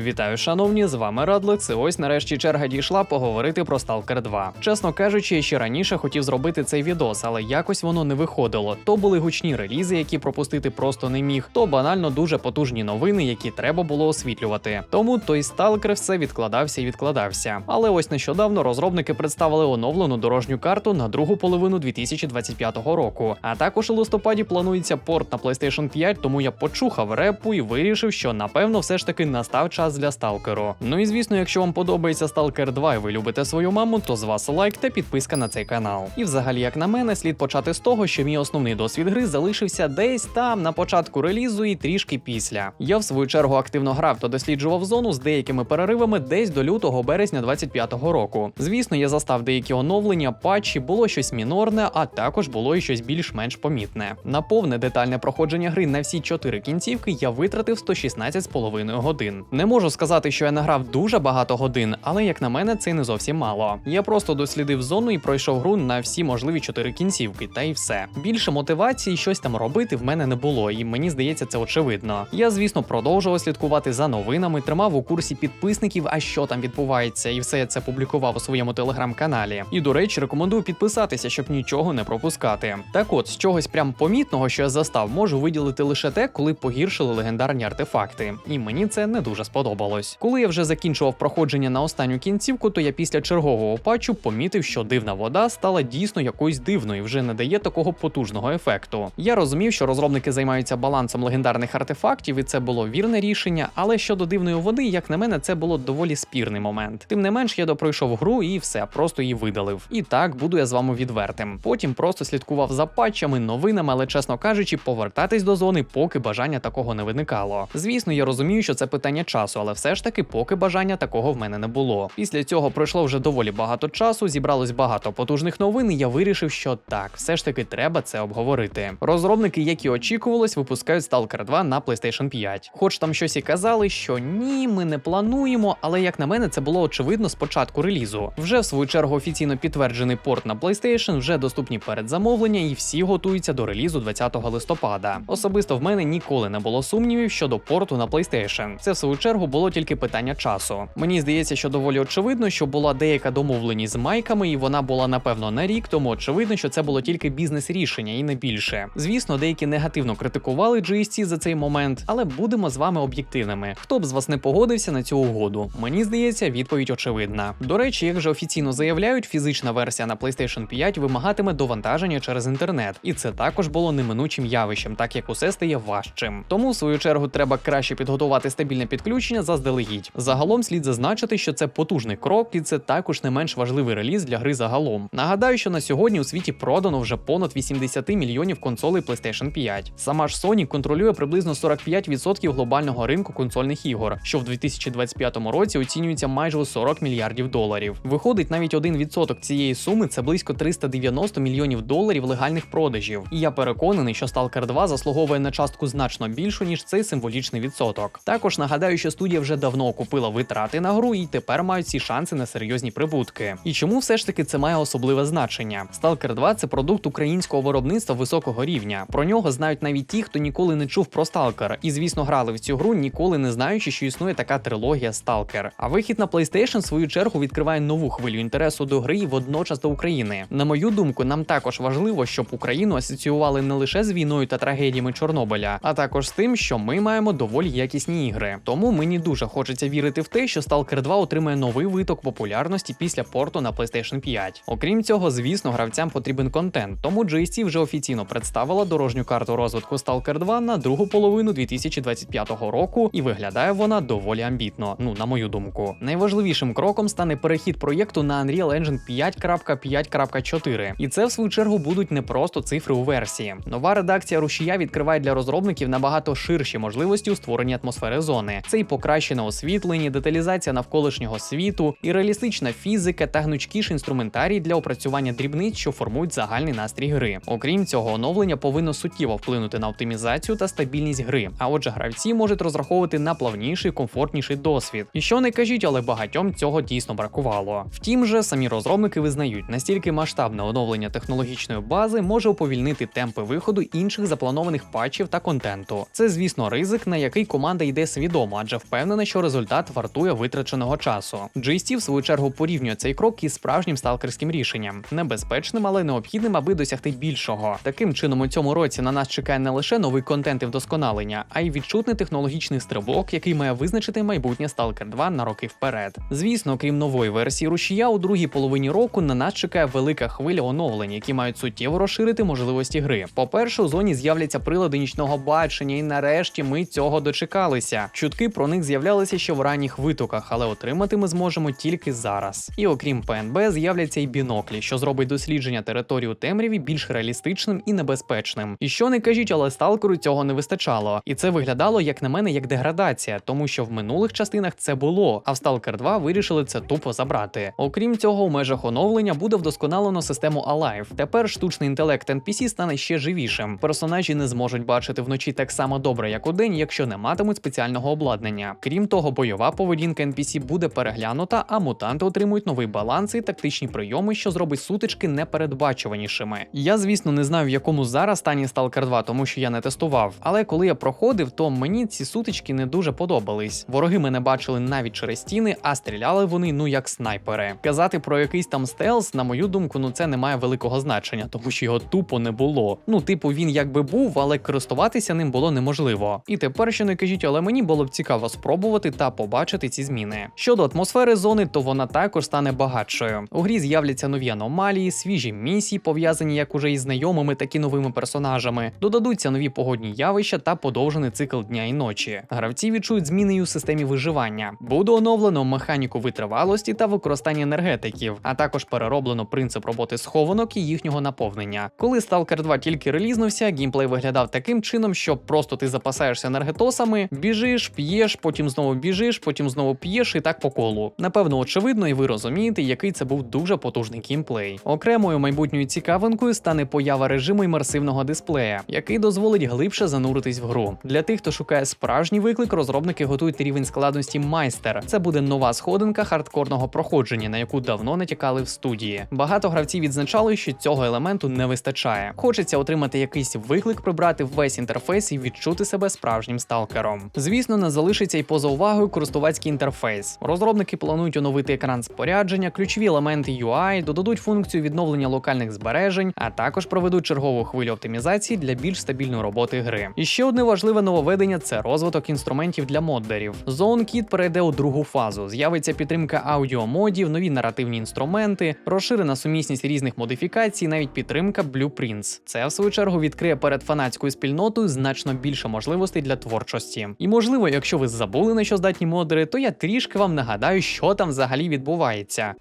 Вітаю, шановні, з вами Радлекс. І ось нарешті черга дійшла поговорити про Stalker 2. Чесно кажучи, я ще раніше хотів зробити цей відос, але якось воно не виходило. То були гучні релізи, які пропустити просто не міг, то банально дуже потужні новини, які треба було освітлювати. Тому той Stalker все відкладався і відкладався. Але ось нещодавно розробники представили оновлену дорожню карту на другу половину 2025 року. А також у листопаді планується порт на PlayStation 5, тому я почухав репу і вирішив, що напевно все ж таки настав час для сталкеру. Ну і звісно, якщо вам подобається Stalker 2 і ви любите свою маму, то з вас лайк та підписка на цей канал. І взагалі, як на мене, слід почати з того, що мій основний досвід гри залишився десь там на початку релізу і трішки після. Я в свою чергу активно грав та досліджував зону з деякими переривами десь до лютого березня 25-го року. Звісно, я застав деякі оновлення, патчі, було щось мінорне, а також було і щось більш-менш помітне. На повне детальне проходження гри на всі чотири кінцівки я витратив 116,5 годин. Не можу сказати, що я награв дуже багато годин, але як на мене, це не зовсім мало. Я просто дослідив зону і пройшов гру на всі можливі чотири кінцівки, та й все. Більше мотивації щось там робити в мене не було, і мені здається, це очевидно. Я, звісно, продовжував слідкувати за новинами, тримав у курсі підписників, а що там відбувається, і все це публікував у своєму телеграм-каналі. І до речі, рекомендую підписатися, щоб нічого не пропускати. Так от, з чогось прям помітного, що я застав, можу виділити лише те, коли погіршили легендарні артефакти. І мені це не дуже сподобалось. Коли я вже закінчував проходження на останню кінцівку, то я після чергового патчу помітив, що дивна вода стала дійсно якоюсь дивною, вже не дає такого потужного ефекту. Я розумів, що розробники займаються балансом легендарних артефактів, і це було вірне рішення. Але щодо дивної води, як на мене, це було доволі спірний момент. Тим не менш, я допройшов гру і все, просто її видалив. І так буду я з вами відвертим. Потім просто слідкував за патчами, новинами, але чесно кажучи, повертатись до зони, поки бажання такого не виникало. Звісно, я розумію, що це питання часу, але все ж таки, поки бажання такого в мене не було. Після цього пройшло вже доволі багато часу, зібралось багато потужних новин, і я вирішив, що так, все ж таки треба це обговорити. Розробники, як і очікувалось, випускають Stalker 2 на PlayStation 5. Хоч там щось і казали, що ні, ми не плануємо, але як на мене, це було очевидно з початку релізу. Вже в свою чергу офіційно підтверджений порт на PlayStation, вже доступні передзамовлення, і всі готуються до релізу 20 листопада. Особисто в мене ніколи не було сумнівів щодо порту на PlayStation. Це в свою чергу було тільки питання часу. Мені здається, що доволі очевидно, що була деяка домовленість з майками, і вона була напевно на рік, тому очевидно, що це було тільки бізнес-рішення і не більше. Звісно, деякі негативно критикували GSC за цей момент, але будемо з вами об'єктивними. Хто б з вас не погодився на цю угоду? Мені здається, відповідь очевидна. До речі, як же офіційно заявляють, фізична версія на PlayStation 5 вимагатиме довантаження через інтернет, і це також було неминучим явищем, так як усе стає важчим. Тому, в свою чергу, треба краще підготувати стабільне підключення заздалегідь. Загалом слід зазначити, що це потужний крок, і це також не менш важливий реліз для гри загалом. Нагадаю, що на сьогодні у світі продано вже понад 80 мільйонів консолей PlayStation 5. Сама ж Sony контролює приблизно 45% глобального ринку консольних ігор, що в 2025 році оцінюється майже у 40 мільярдів доларів. Виходить, навіть 1% цієї суми це близько 390 мільйонів доларів легальних продажів. І я переконаний, що Stalker 2 заслуговує на частку значно більшу, ніж цей символічний відсоток. Також нагадаю, що студія вже давно окупила витрати на гру і тепер мають всі шанси на серйозні прибутки. І чому все ж таки це має особливе значення? Stalker 2 це продукт українського виробництва високого рівня. Про нього знають навіть ті, хто ніколи не чув про Stalker, і звісно грали в цю гру, ніколи не знаючи, що існує така трилогія Stalker. А вихід на PlayStation в свою чергу відкриває нову хвилю інтересу до гри і водночас до України. На мою думку, нам також важливо, щоб Україну асоціювали не лише з війною та трагедіями Чорнобиля, а також з тим, що ми маємо доволі якісні ігри. Тому мені дуже хочеться вірити в те, що Stalker 2 отримає новий виток популярності після порту на PlayStation 5. Окрім цього, звісно, гравцям потрібен контент, тому GSC вже офіційно представила дорожню карту розвитку Stalker 2 на другу половину 2025 року, і виглядає вона доволі амбітно. Ну на мою думку, найважливішим кроком стане перехід проєкту на Unreal Engine 5.5.4. І це в свою чергу будуть не просто цифри у версії. Нова редакція рушія відкриває для розробників набагато ширші можливості у створенні атмосфери зони. Це і покращене освітлення, деталізація навколишнього світу, і реалістична фізика та гнучкіший інструментарій для опрацювання дрібниць, що формують загальний настрій гри. Окрім цього, оновлення повинно суттєво вплинути на оптимізацію та стабільність гри. А отже, гравці можуть розраховувати на плавніший, комфортніший досвід. І що не кажіть, але багатьом цього дійсно бракувало. Втім, же самі розробники визнають, настільки масштабне оновлення технологічної бази може уповільнити темпи виходу інших запланованих патчів та контенту. Це, звісно, ризик, на який команда йде свідомо, адже в впевнена, що результат вартує витраченого часу. GST, в свою чергу порівнює цей крок із справжнім сталкерським рішенням, небезпечним, але необхідним, аби досягти більшого. Таким чином, у цьому році на нас чекає не лише новий контент і вдосконалення, а й відчутний технологічний стрибок, який має визначити майбутнє Stalker 2 на роки вперед. Звісно, крім нової версії рушія, у другій половині року на нас чекає велика хвиля оновлень, які мають суттєво розширити можливості гри. По-перше, у зоні з'являться прилади нічного бачення, і нарешті ми цього дочекалися. Чутки про них з'являлися ще в ранніх витоках, але отримати ми зможемо тільки зараз. І окрім ПНБ, з'являться й біноклі, що зробить дослідження території у темряві більш реалістичним і небезпечним. І що не кажіть, але сталкеру цього не вистачало. І це виглядало, як на мене, як деградація, тому що в минулих частинах це було, а в Stalker 2 вирішили це тупо забрати. Окрім цього, у межах оновлення буде вдосконалено систему Alive. Тепер штучний інтелект NPC стане ще живішим. Персонажі не зможуть бачити вночі так само добре, як удень, якщо не матимуть спеціального обладнання. Крім того, бойова поведінка NPC буде переглянута, а мутанти отримують новий баланс і тактичні прийоми, що зробить сутички непередбачуванішими. Я, звісно, не знаю, в якому зараз стані Stalker 2, тому що я не тестував. Але коли я проходив, то мені ці сутички не дуже подобались. Вороги мене бачили навіть через стіни, а стріляли вони ну як снайпери. Казати про якийсь там стелс, на мою думку, ну це не має великого значення, тому що його тупо не було. Ну, типу, він якби був, але користуватися ним було неможливо. І тепер ще не кажіть, але мені було б цікаво спробувати та побачити ці зміни. Щодо атмосфери зони, то вона також стане багатшою. У грі з'являться нові аномалії, свіжі місії, пов'язані як уже із знайомими, так і новими персонажами. Додадуться нові погодні явища та подовжений цикл дня і ночі. Гравці відчують зміни у системі виживання. Буде оновлено механіку витривалості та використання енергетиків, а також перероблено принцип роботи схованок і їхнього наповнення. Коли Stalker 2 тільки релізнувся, геймплей виглядав таким чином, що просто ти запасаєшся енергетосами, біжиш, п'єш, потім знову біжиш, потім знову п'єш і так по колу. Напевно, очевидно, і ви розумієте, який це був дуже потужний геймплей. Окремою майбутньою цікавинкою стане поява режиму імерсивного дисплея, який дозволить глибше зануритись в гру. Для тих, хто шукає справжній виклик, розробники готують рівень складності майстер. Це буде нова сходинка хардкорного проходження, на яку давно натякали в студії. Багато гравців відзначали, що цього елементу не вистачає. Хочеться отримати якийсь виклик, прибрати весь інтерфейс і відчути себе справжнім сталкером. Звісно, не залишиться й поза увагою користувацький інтерфейс. Розробники планують оновити екран спорядження, ключові елементи UI, додадуть функцію відновлення локальних збережень, а також проведуть чергову хвилю оптимізації для більш стабільної роботи гри. І ще одне важливе нововведення це розвиток інструментів для моддерів. ZoneKit перейде у другу фазу. З'явиться підтримка аудіомодів, нові наративні інструменти, розширена сумісність різних модифікацій, навіть підтримка Blueprints. Це в свою чергу відкриє перед фанатською спільнотою значно більше можливостей для творчості. І можливо, якщо ви забули на що здатні модери, то я трішки вам нагадаю, що там взагалі відбувається.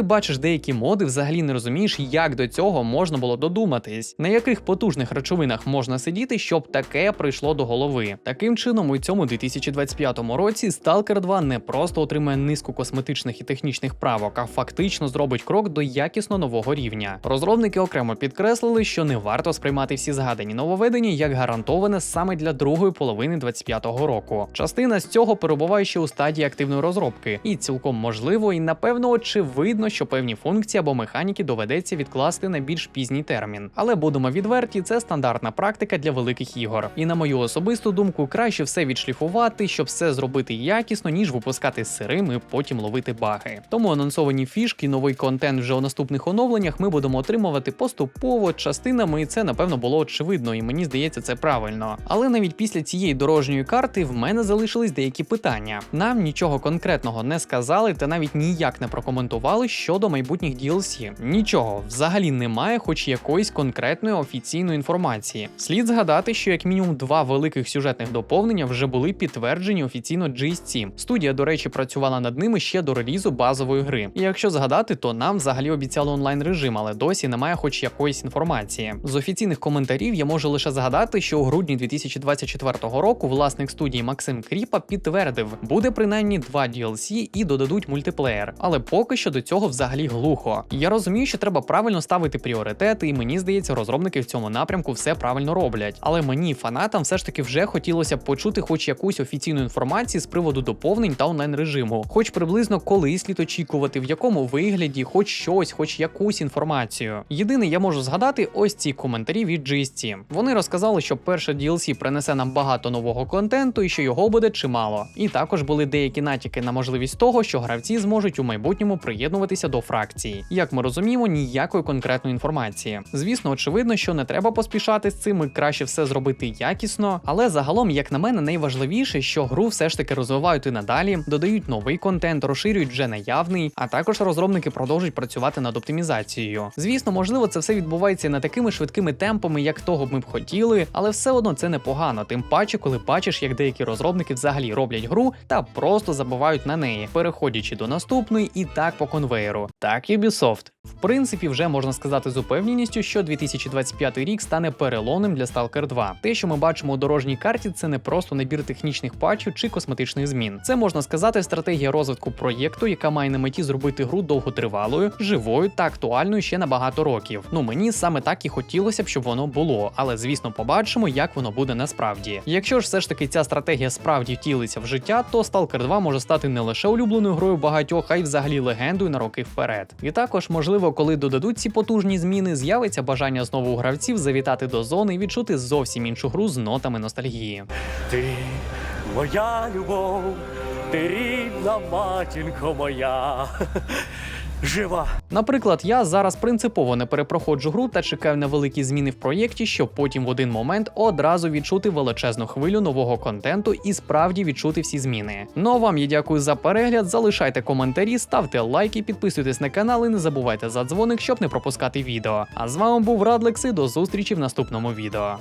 Коли бачиш деякі моди, взагалі не розумієш, як до цього можна було додуматись, на яких потужних речовинах можна сидіти, щоб таке прийшло до голови. Таким чином, у цьому 2025 році Stalker 2 не просто отримає низку косметичних і технічних правок, а фактично зробить крок до якісно нового рівня. Розробники окремо підкреслили, що не варто сприймати всі згадані нововведення як гарантоване саме для другої половини 2025 року. Частина з цього перебуває ще у стадії активної розробки, і цілком можливо і напевно очевидно що певні функції або механіки доведеться відкласти на більш пізній термін. Але будемо відверті, це стандартна практика для великих ігор. І на мою особисту думку, краще все відшліфувати, щоб все зробити якісно, ніж випускати сирим і потім ловити баги. Тому анонсовані фішки, новий контент вже у наступних оновленнях ми будемо отримувати поступово частинами, і це напевно було очевидно, і мені здається, це правильно. Але навіть після цієї дорожньої карти в мене залишились деякі питання. Нам нічого конкретного не сказали та навіть ніяк не прокоментували щодо майбутніх DLC. Нічого взагалі немає, хоч якоїсь конкретної офіційної інформації. Слід згадати, що як мінімум два великих сюжетних доповнення вже були підтверджені офіційно GSC. Студія, до речі, працювала над ними ще до релізу базової гри. І якщо згадати, то нам взагалі обіцяли онлайн режим, але досі немає хоч якоїсь інформації. З офіційних коментарів я можу лише згадати, що у грудні 2024 року власник студії Максим Кріпа підтвердив, буде принаймні два DLC і додадуть мультиплеєр. Але поки що до цього взагалі глухо. Я розумію, що треба правильно ставити пріоритети, і мені здається, розробники в цьому напрямку все правильно роблять. Але мені, фанатам, все ж таки вже хотілося б почути хоч якусь офіційну інформацію з приводу доповнень та онлайн режиму, хоч приблизно коли слід очікувати, в якому вигляді, хоч щось, хоч якусь інформацію. Єдине, я можу згадати ось ці коментарі від GST. Вони розказали, що перше DLC принесе нам багато нового контенту і що його буде чимало. І також були деякі натяки на можливість того, що гравці зможуть у майбутньому приєднуватися до фракції. Як ми розуміємо, ніякої конкретної інформації. Звісно, очевидно, що не треба поспішати з цим і краще все зробити якісно, але загалом, як на мене, найважливіше, що гру все ж таки розвивають і надалі, додають новий контент, розширюють вже наявний, а також розробники продовжують працювати над оптимізацією. Звісно, можливо, це все відбувається не такими швидкими темпами, як того б ми б хотіли, але все одно це непогано. Тим паче, коли бачиш, як деякі розробники взагалі роблять гру та просто забувають на неї, переходячи до наступної і так по конвейеру. Так Ubisoft. В принципі, вже можна сказати з упевненістю, що 2025 рік стане переломним для Stalker 2. Те, що ми бачимо у дорожній карті, це не просто набір технічних патчів чи косметичних змін. Це можна сказати стратегія розвитку проєкту, яка має на меті зробити гру довготривалою, живою та актуальною ще на багато років. Ну мені саме так і хотілося б, щоб воно було, але звісно, побачимо, як воно буде насправді. Якщо ж все ж таки ця стратегія справді втілиться в життя, то Stalker 2 може стати не лише улюбленою грою багатьох, а й взагалі легендою на роки вперед. І також, можливо, коли додадуть ці потужні зміни, з'явиться бажання знову у гравців завітати до зони і відчути зовсім іншу гру з нотами ностальгії. Ти моя любов, ти рідна матінко моя. Жива. Наприклад, я зараз принципово не перепроходжу гру та чекаю на великі зміни в проєкті, щоб потім в один момент одразу відчути величезну хвилю нового контенту і справді відчути всі зміни. Ну а вам я дякую за перегляд. Залишайте коментарі, ставте лайки, підписуйтесь на канал і не забувайте за дзвоник, щоб не пропускати відео. А з вами був Радлекс і до зустрічі в наступному відео.